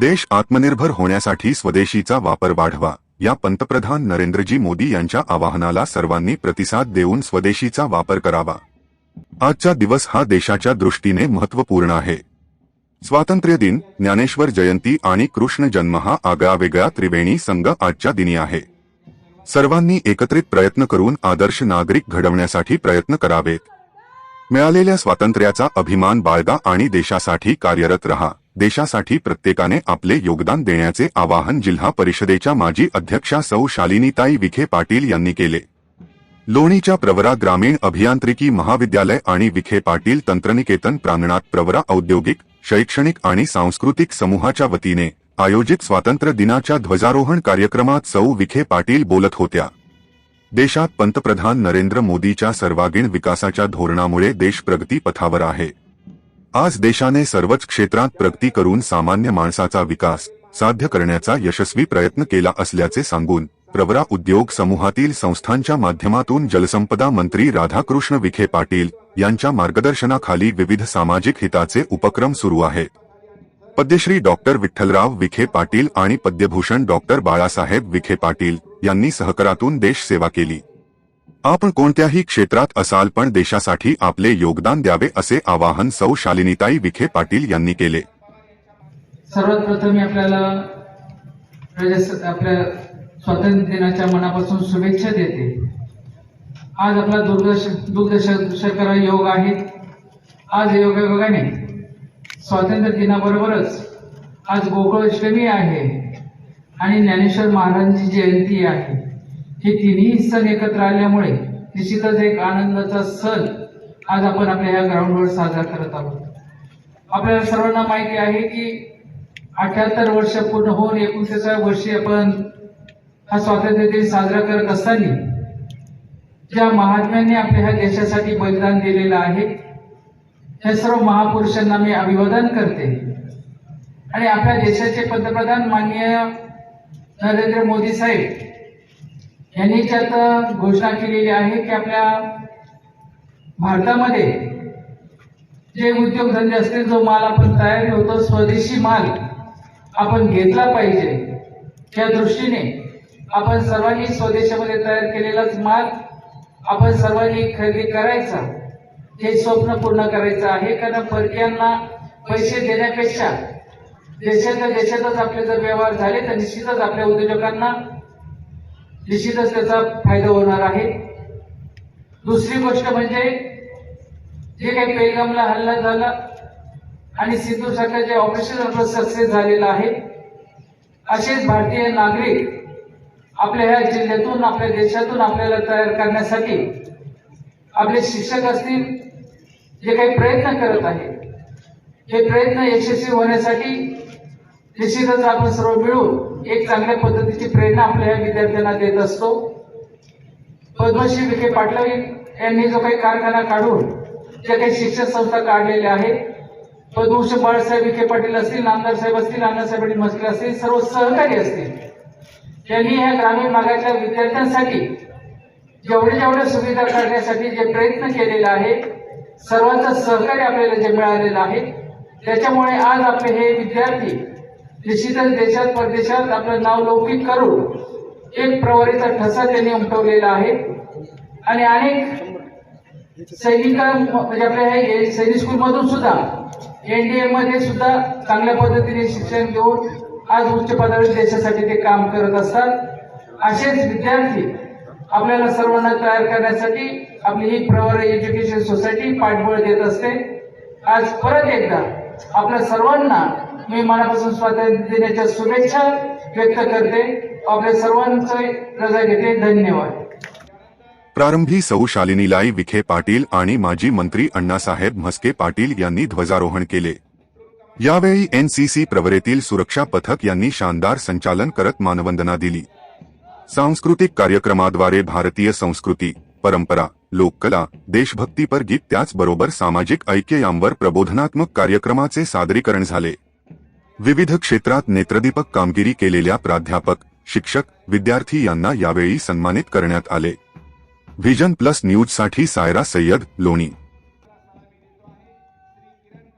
देश आत्मनिर्भर होण्यासाठी स्वदेशीचा वापर वाढवा. या पंतप्रधान नरेंद्रजी मोदी यांच्या आवाहनाला सर्वांनी प्रतिसाद देऊन स्वदेशीचा वापर करावा. आजचा दिवस हा देशाच्या दृष्टीने महत्त्वपूर्ण आहे. स्वातंत्र्य दिन ज्ञानेश्वर जयंती आणि कृष्ण जन्म हा आगळावेगळा त्रिवेणी संघ आजच्या दिनी आहे. सर्वांनी एकत्रित प्रयत्न करून आदर्श नागरिक घडवण्यासाठी प्रयत्न करावेत. मिळालेल्या स्वातंत्र्याचा अभिमान बाळगा आणि देशासाठी कार्यरत रहा. देशासाठी प्रत्येकाने आपले योगदान देण्याचे आवाहन जिल्हा परिषदेच्या माजी अध्यक्षा सौ शालिनीताई विखे पाटील यांनी केले. लोणीच्या प्रवरा ग्रामीण अभियांत्रिकी महाविद्यालय आणि विखे पाटील तंत्रनिकेतन प्रांगणात प्रवरा औद्योगिक शैक्षणिक आणि सांस्कृतिक समूहाच्या वतीने आयोजित स्वातंत्र्य दिनाच्या ध्वजारोहण कार्यक्रमात सौ विखे पाटील बोलत होत्या. देशात पंतप्रधान नरेंद्र मोदीच्या सर्वांगीण विकासाच्या धोरणामुळे देश प्रगती पथावर आहे. आज देशाने सर्वच क्षेत्रात प्रगती करून सामान्य माणसाचा विकास साध्य करण्याचा यशस्वी प्रयत्न केला असल्याचे सांगून प्रवरा उद्योग समूहातील संस्थांच्या माध्यमातून जलसंपदा मंत्री राधाकृष्ण विखे पाटील यांच्या मार्गदर्शनाखाली विविध सामाजिक हिताचे उपक्रम सुरू आहेत. पद्यश्री डॉक्टर विठ्ठलराव विखे पाटील आणि पद्यभूषण डॉक्टर बाळासाहेब विखे पाटील यांनी सहकारातून देश सेवा केली. आपण कोणत्याही क्षेत्रात असाल पण देशासाठी आपले योगदान द्यावे असे आवाहन सौ शालिनीताई विखे पाटील यांनी केले. सर्वात प्रथम आपल्याला आपल्या स्वातंत्र्य दिनाच्या मनापासून शुभेच्छा देते. आज आपला दुर्दश दुग्ध योग आहे. आज योगायोगाने स्वातंत्र्य दिनाबरोबरच आज गोकुळाष्टमी आहे. आणि ज्ञानेश्वर महाराजांची जयंती आहे. हे तिन्ही सण एकत्र आल्यामुळे निश्चितच एक आनंदाचा सण आज आपण आपल्या या ग्राउंडवर साजरा करत आहोत. आपल्याला सर्वांना माहिती आहे की अठ्याहत्तर वर्ष पूर्ण होऊन एकोणतीसाव्या वर्षी आपण हा स्वातंत्र्य दिन साजरा करत असताना ज्या महात्म्यांनी आपल्या ह्या देशासाठी बलिदान दिलेलं आहे हे सर्व महापुरुषांना मी अभिवादन करते. आणि आपल्या देशाचे पंतप्रधान माननीय नरेंद्र मोदी साहेब यांनी त्यात घोषणा केलेली आहे की आपल्या भारतामध्ये जे उद्योगधंदे असतील जो माल आपण तयार होतो स्वदेशी माल आपण घेतला पाहिजे त्या दृष्टीने आपण सर्वांनी स्वदेशामध्ये तयार केलेलाच माल आपण सर्वांनी खरेदी करायचा हे स्वप्न पूर्ण करायचं आहे. कारण परकीयांना पैसे देण्यापेक्षा देशाच्या देशातच आपले जर व्यवहार झाले तर निश्चितच आपल्या उद्योजकांना निश्चितच त्याचा फायदा होणार आहे. दुसरी गोष्ट म्हणजे जे काही पेलगामला हल्ला झाला आणि सिंधू सारखं जे ऑपरेशन सक्सेस झालेलं आहे असेच भारतीय नागरिक आपल्या ह्या जिल्ह्यातून आपल्या देशातून आपल्याला तयार करण्यासाठी आपले शिक्षक असतील जे काही प्रयत्न करत आहेत हे प्रयत्न यशस्वी होण्यासाठी निश्चितच आपण सर्व मिळून एक चांगल्या ती प्रेरणा आपल्या ह्या विद्यार्थ्यांना देत असतो. पद्मश्री विखे पाटलावी यांनी जो काही कारखाना काढून ज्या काही शिक्षण संस्था काढलेल्या आहेत पद्मभूषण बाळासाहेब विखे पाटील असतील नामदार साहेब असतील अण्णासाहेब मस्के असतील सर्व सहकारी असतील. त्यांनी ह्या ग्रामीण भागातल्या विद्यार्थ्यांसाठी जेवढे जेवढ्या सुविधा करण्यासाठी जे प्रयत्न केलेले आहे सर्वांचं सहकार्य आपल्याला जे मिळालेलं आहे त्याच्यामुळे आज आपले हे विद्यार्थी निश्चितच देशात परदेशात आपलं नाव लौकिक करून एक प्रवारीचा ठसा त्यांनी उमटवलेला आहे. आणि अनेक सैनिक म्हणजे आपल्या ह्या सैनिक स्कूल मधून सुद्धा एनडीए मध्ये सुद्धा चांगल्या पद्धतीने शिक्षण घेऊन आज उच्च पदावर देशासाठी ते काम करत असतात. असेच विद्यार्थी आपल्याला सर्वांना तयार करण्यासाठी आपली ही प्रवार एज्युकेशन सोसायटी पाठबळ देत असते. आज परत एकदा आपल्या सर्वांना मी मनापासून स्वातंत्र्य शुभेच्छा व्यक्त करते. आपल्या सर्वांचे रजा घेते धन्यवाद. प्रारंभी सौ शालिनीलाई विखे पाटील आणि माजी मंत्री अण्णासाहेब म्हस्के पाटील यांनी ध्वजारोहण केले. यावेळी एनसीसी प्रवरेतील सुरक्षा पथक यांनी शानदार संचालन करत मानवंदना दिली. सांस्कृतिक कार्यक्रमाद्वारे भारतीय संस्कृती परंपरा लोककला देशभक्तीपर गीत त्याचबरोबर सामाजिक ऐक्य यांवर प्रबोधनात्मक कार्यक्रमाचे सादरीकरण झाले. विविध क्षेत्रात नेत्रदीपक कामगिरी केलेल्या प्राध्यापक शिक्षक विद्यार्थी यांना यावेळी सन्मानित करण्यात आले. व्हिजन प्लस न्यूजसाठी सायरा सय्यद लोणी.